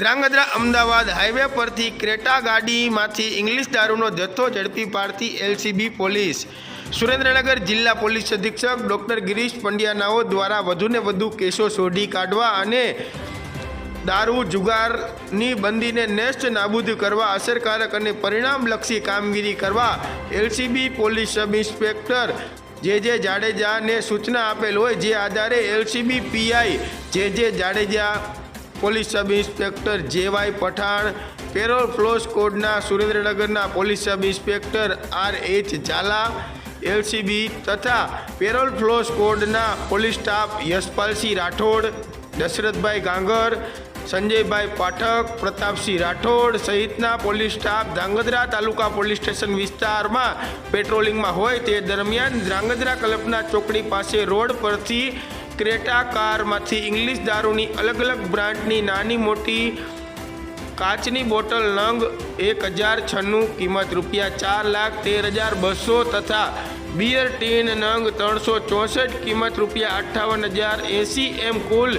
Dhrangadhra Ahmedabad highway પરથી Creta ગાડીમાંથી English દારૂનો જથ્થો ઝડપી પાડતી એલસીબી પોલીસ. સુરેન્દ્રનગર જિલ્લા પોલીસ અધિક્ષક ડોક્ટર ગિરીશ પંડ્યાનાઓ દ્વારા વધુને વધુ કેસો શોધી કાઢવા અને દારૂ જુગારની બંદીને નેસ્ટ નાબૂદ કરવા અસરકારક અને પરિણામલક્ષી કામગીરી કરવા એલસીબી પોલીસ સબ ઇન્સ્પેક્ટર જે જે જાડેજાને સૂચના આપેલ હોય જે આધારે LCB PI J J Jadeja police sub inspector JY Pathan, parole ફ્લોસ કોડના સુરેન્દ્રનગરના police sub inspector R H Zala, LCB તથા પેરોલ ફ્લોસ કોડના પોલીસ સ્ટાફ યશપાલસિંહ રાઠોડ, દશરથભાઈ ગાંગર, સંજયભાઈ પાઠક, પ્રતાપસિંહ રાઠોડ સહિતના પોલીસ સ્ટાફ ધ્રાંગધ્રા તાલુકા પોલીસ સ્ટેશન વિસ્તારમાં પેટ્રોલિંગમાં હોય તે દરમિયાન ધ્રાંગધ્રા કલ્પના ચોકડી પાસે રોડ પરથી ક્રેટા કારમાંથી ઇંગ્લિશ દારૂની અલગ અલગ બ્રાન્ડની નાની મોટી કાચની બોટલ નંગ એક હજાર છન્નું, કિંમત રૂપિયા ચાર લાખ તેર હજાર બસો તથા બિયર ટીન નંગ ત્રણસો ચોસઠ, કિંમત રૂપિયા અઠ્ઠાવન હજાર એંસી એમ કુલ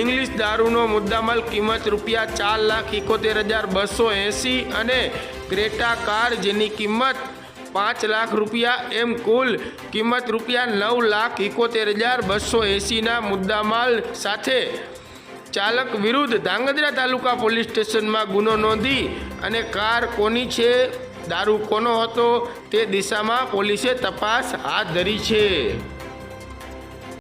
ઇંગ્લિશ દારૂનો મુદ્દામાલ, કિંમત રૂપિયા ચાર લાખ એકોતેર હજાર બસો એંસી અને ક્રેટા કાર જેની કિંમત પાંચ લાખ રૂપિયા એમ કુલ કિંમત રૂપિયા નવ લાખ એકોતેર હજાર બસો એંસીના મુદ્દામાલ સાથે. ચાલક વિરુદ્ધ ધાંગધ્રા તાલુકા પોલીસ સ્ટેશનમાં ગુનો નોંધી અને કાર કોની છે, દારૂ કોનો હતો તે દિશામાં પોલીસે તપાસ હાથ ધરી છે.